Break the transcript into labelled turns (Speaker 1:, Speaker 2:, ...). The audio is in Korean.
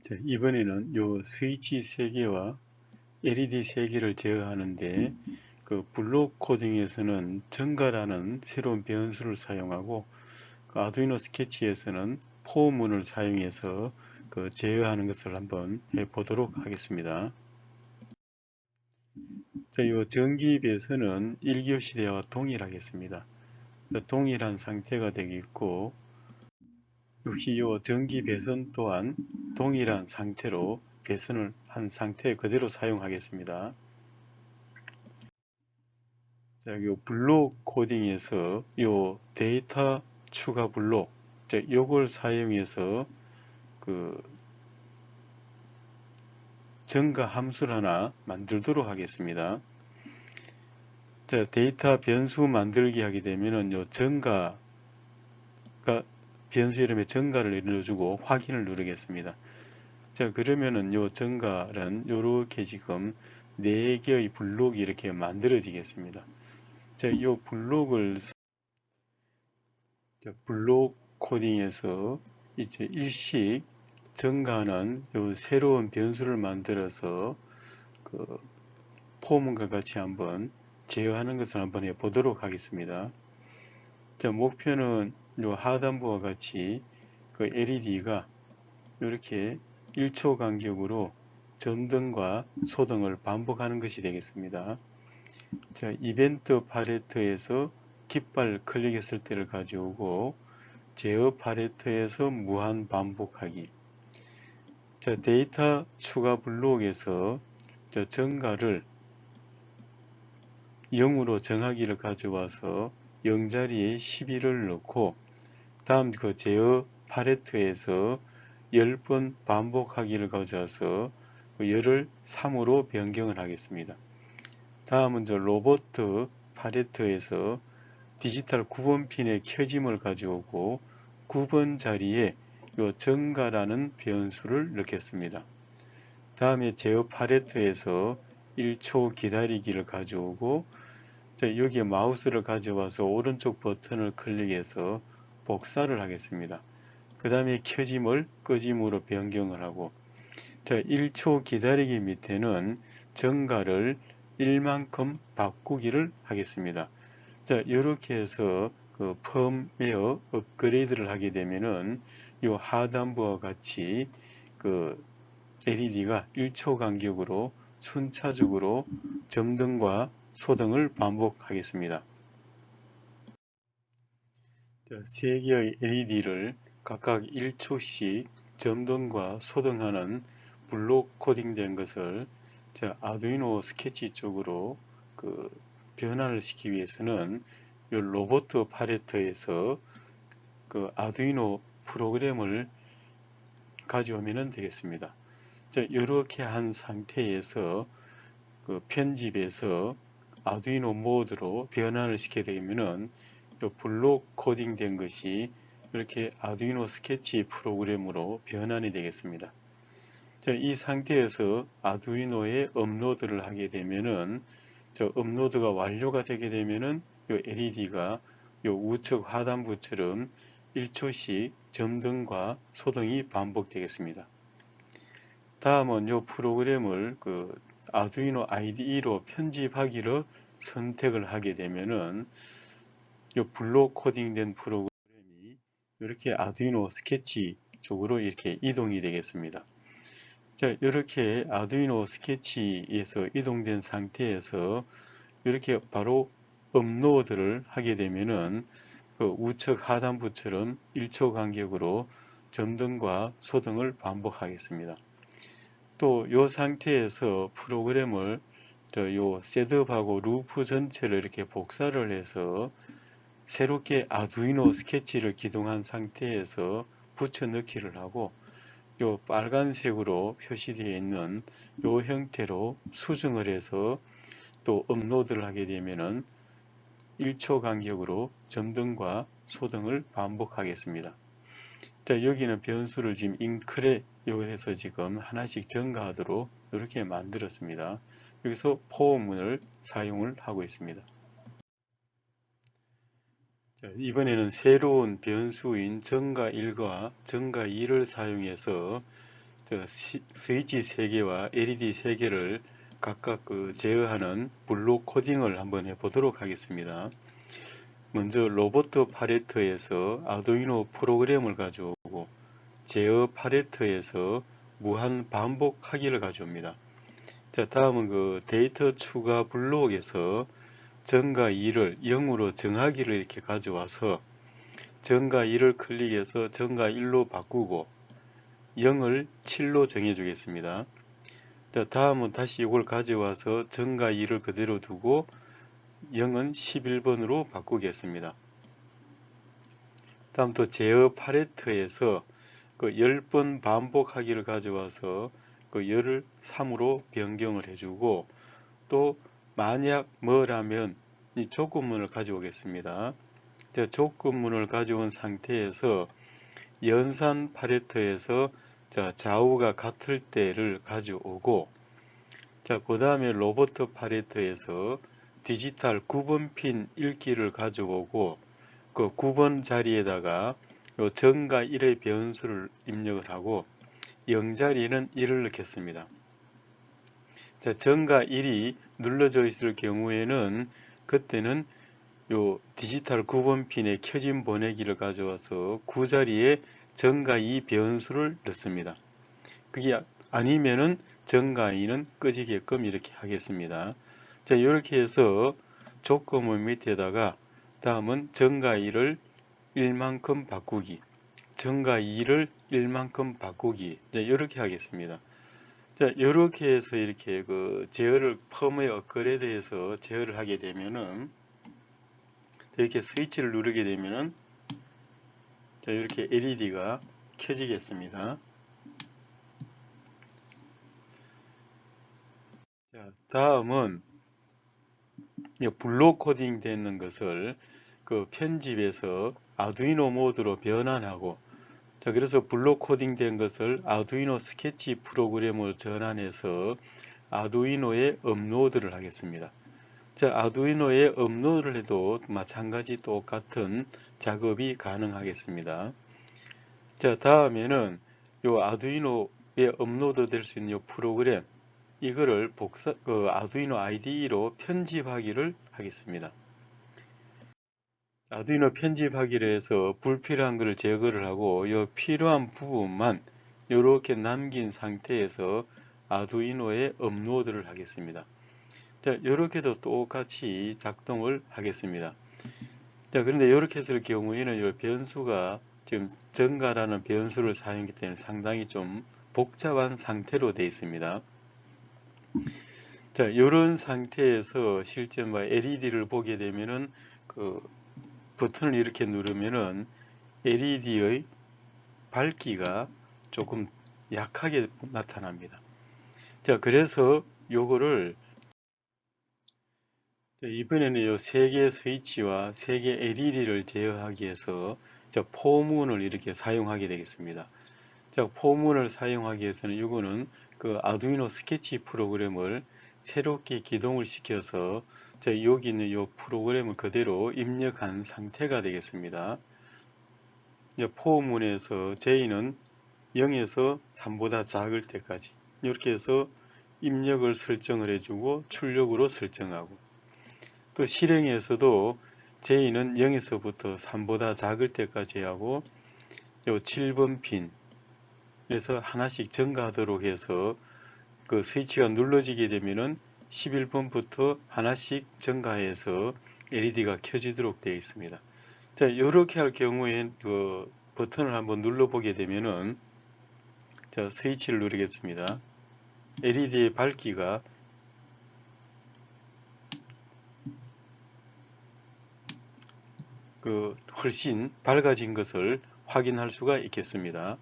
Speaker 1: 자, 이번에는 요 스위치 3개와 LED 3개를 제어하는데 그 블록 코딩에서는 증가라는 새로운 변수를 사용하고 그 아두이노 스케치에서는 포문을 사용해서 그 제어하는 것을 한번 해 보도록 하겠습니다. 자, 요 전기배선은 1교 시대와 동일하겠습니다. 동일한 상태가 되겠고 역시 요 전기 배선 또한 동일한 상태로 배선을 한 상태 그대로 사용하겠습니다. 자, 요 블록 코딩에서 요 데이터 추가 블록 자, 요걸 사용해서 그 증가 함수를 하나 만들도록 하겠습니다. 자, 데이터 변수 만들기 하게 되면은 요 증가가 변수 이름에 증가를 눌러주고 확인을 누르겠습니다. 자 그러면은 요 증가는 요렇게 지금 4개의 블록이 이렇게 만들어지겠습니다. 자, 요 블록을 블록 코딩에서 이제 일식 증가는 요 새로운 변수를 만들어서 그 포문과 같이 한번 제어하는 것을 한번 해보도록 하겠습니다. 자, 목표는 요 하단부와 같이 그 LED가 이렇게 1초 간격으로 전등과 소등을 반복하는 것이 되겠습니다. 자, 이벤트 팔레트에서 깃발 클릭했을 때를 가져오고 제어 팔레트에서 무한 반복하기 자, 데이터 추가 블록에서 정가를 0으로 정하기를 가져와서 0자리에 11을 넣고 다음 그 제어 팔레트에서 10번 반복하기를 가져와서 그 열을 3으로 변경을 하겠습니다. 다음은 저 로봇 팔레트에서 디지털 9번 핀의 켜짐을 가져오고 9번 자리에 요 증가라는 변수를 넣겠습니다. 다음에 제어 팔레트에서 1초 기다리기를 가져오고 여기에 마우스를 가져와서 오른쪽 버튼을 클릭해서 복사를 하겠습니다. 그 다음에 켜짐을 끄짐으로 변경을 하고 자 1초 기다리기 밑에는 정가를 1만큼 바꾸기를 하겠습니다. 자 이렇게 해서 그 펌웨어 업그레이드를 하게 되면은 이 하단부와 같이 그 LED가 1초 간격으로 순차적으로 점등과 소등을 반복하겠습니다. 세 개의 LED를 각각 1초씩 점등과 소등하는 블록 코딩된 것을 아두이노 스케치 쪽으로 그 변환을 시키기 위해서는 이 로봇 팔레트에서 그 아두이노 프로그램을 가져오면 되겠습니다. 자, 이렇게 한 상태에서 그 편집에서 아두이노 모드로 변환을 시키게 되면은 블록 코딩 된 것이 이렇게 아두이노 스케치 프로그램으로 변환이 되겠습니다. 자, 이 상태에서 아두이노에 업로드를 하게 되면은 저 업로드가 완료가 되게 되면은 요 LED가 요 우측 하단부처럼 1초씩 점등과 소등이 반복되겠습니다. 다음은 요 프로그램을 그 아두이노 IDE로 편집하기를 선택을 하게 되면은 이 블록 코딩된 프로그램이 이렇게 아두이노 스케치 쪽으로 이렇게 이동이 되겠습니다. 자, 이렇게 아두이노 스케치에서 이동된 상태에서 이렇게 바로 업로드를 하게 되면은 그 우측 하단부처럼 1초 간격으로 점등과 소등을 반복하겠습니다. 또 이 상태에서 프로그램을 요 셋업하고 루프 전체를 이렇게 복사를 해서 새롭게 아두이노 스케치를 기동한 상태에서 붙여 넣기를 하고 요 빨간색으로 표시되어 있는 요 형태로 수정을 해서 또 업로드를 하게 되면은 1초 간격으로 점등과 소등을 반복하겠습니다. 자, 여기는 변수를 지금 인크레 이걸 해서 지금 하나씩 증가하도록 이렇게 만들었습니다. 여기서 포문을 사용을 하고 있습니다. 자, 이번에는 새로운 변수인 증가 1과 증가 2를 사용해서 스위치 3개와 LED 3개를 각각 그 제어하는 블록 코딩을 한번 해보도록 하겠습니다. 먼저 로버트 팔레트에서 아두이노 프로그램을 가져오고 제어 팔레트에서 무한 반복하기를 가져옵니다. 자 다음은 그 데이터 추가 블록에서 정과 2를 0으로 정하기를 이렇게 가져와서 정과 2를 클릭해서 정과 1로 바꾸고 0을 7로 정해 주겠습니다. 자, 다음은 다시 이걸 가져와서 정과 2를 그대로 두고 0은 11번으로 바꾸겠습니다. 다음 또 제어 팔레트에서 그 10번 반복하기를 가져와서 그 10을 3으로 변경을 해주고 또 만약 뭐라면 이 조건문을 가져오겠습니다. 자, 조건문을 가져온 상태에서 연산 팔레트에서 자, 좌우가 같을 때를 가져오고 자, 그 다음에 로버트 팔레트에서 디지털 9번 핀 읽기를 가져오고 그 9번 자리에다가 요 정과 1의 변수를 입력을 하고 0자리에는 1을 넣겠습니다. 자, 정과 1이 눌러져 있을 경우에는 그때는 요 디지털 9번 핀에 켜진 보내기를 가져와서 9자리에 정과 2 변수를 넣습니다. 그게 아니면은 정과 2는 꺼지게끔 이렇게 하겠습니다. 자, 이렇게 해서 조건문 밑에다가 다음은 정과 2를 1만큼 바꾸기, 정과 2를 1만큼 바꾸기, 자, 이렇게 하겠습니다. 자, 이렇게 해서 이렇게 그 제어를 펌웨어 업그레이드해서 제어를 하게 되면은 이렇게 스위치를 누르게 되면은 자, 이렇게 LED가 켜지겠습니다. 자, 다음은 이 블록 코딩 되는 것을 그 편집해서 아두이노 모드로 변환하고 자, 그래서 블록 코딩 된 것을 아두이노 스케치 프로그램으로 전환해서 아두이노에 업로드를 하겠습니다. 자, 아두이노에 업로드를 해도 마찬가지 똑같은 작업이 가능하겠습니다. 자, 다음에는 요 아두이노에 업로드 될 수 있는 요 프로그램 이거를 복사 그 아두이노 IDE로 편집하기를 하겠습니다. 아두이노 편집하기를 해서 불필요한 것을 제거를 하고 요 필요한 부분만 이렇게 남긴 상태에서 아두이노에 업로드를 하겠습니다. 자, 이렇게도 똑같이 작동을 하겠습니다. 자, 그런데 이렇게 했을 경우에는 이 변수가 지금 정가라는 변수를 사용하기 때문에 상당히 좀 복잡한 상태로 되어 있습니다. 자, 이런 상태에서 실제 뭐 LED를 보게 되면은 그 버튼을 이렇게 누르면은 LED의 밝기가 조금 약하게 나타납니다. 자, 그래서 요거를 이번에는 개의 스위치와 세 개의 LED를 제어하기 위해서 자, 포문을 이렇게 사용하게 되겠습니다. 자, 포문을 사용하기 위해서는 이거는 그 아두이노 스케치 프로그램을 새롭게 기동을 시켜서 자, 여기 있는 이 프로그램을 그대로 입력한 상태가 되겠습니다. 이제 포문에서 J는 0에서 3보다 작을 때까지 이렇게 해서 입력을 설정을 해주고 출력으로 설정하고 또 실행에서도 J는 0에서부터 3보다 작을 때까지 하고 요 7번 핀에서 하나씩 증가하도록 해서 그 스위치가 눌러지게 되면은 11번부터 하나씩 증가해서 LED가 켜지도록 되어 있습니다. 자, 이렇게 할 경우에 그 버튼을 한번 눌러보게 되면은 자, 스위치를 누르겠습니다. LED의 밝기가 그 훨씬 밝아진 것을 확인할 수가 있겠습니다.